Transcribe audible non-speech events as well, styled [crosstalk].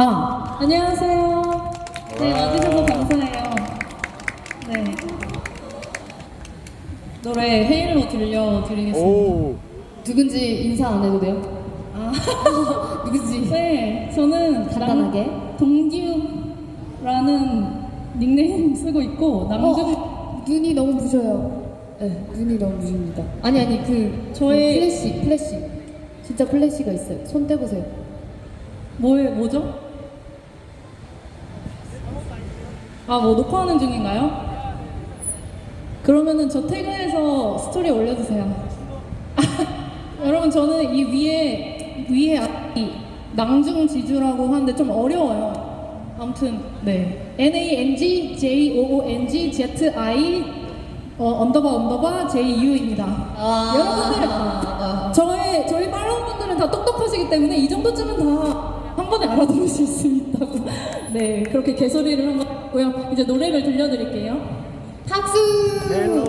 아, 안녕하세요. 네, 와주셔서 감사해요. 네. 노래 헤일로 들려드리겠습니다. 오. 누군지 인사 안 해도 돼요? 아, [laughs] 누구지? 네, 저는 간단하게. 남- 동규라는 닉네임 쓰고 있고, 남준, 어, 눈이 너무 부셔요. 네, 눈이 너무 부십니다. 아니 아니 그 저의- 그 플래시 플래시 진짜 플래시가 있어요. 손 떼보세요. 뭐에, 뭐죠? 아, 뭐 녹화하는 중인가요? 그러면은 저 태그해서 스토리 올려주세요. [laughs] 여러분 저는 이 위에 위에 앞이 낭중지주라고 하는데 좀 어려워요. 아무튼 네 N A N G J O O N G Z I 어, 언더바 언더바 J U입니다. 아. 여러분들 저의 저희 팔로워분들은 다 똑똑하시기 때문에 이 정도쯤은 다 한 번에 알아들으실 수 있다고. 네 그렇게 개소리를 한번 했고요. 이제 노래를 들려드릴게요. 박수. 야.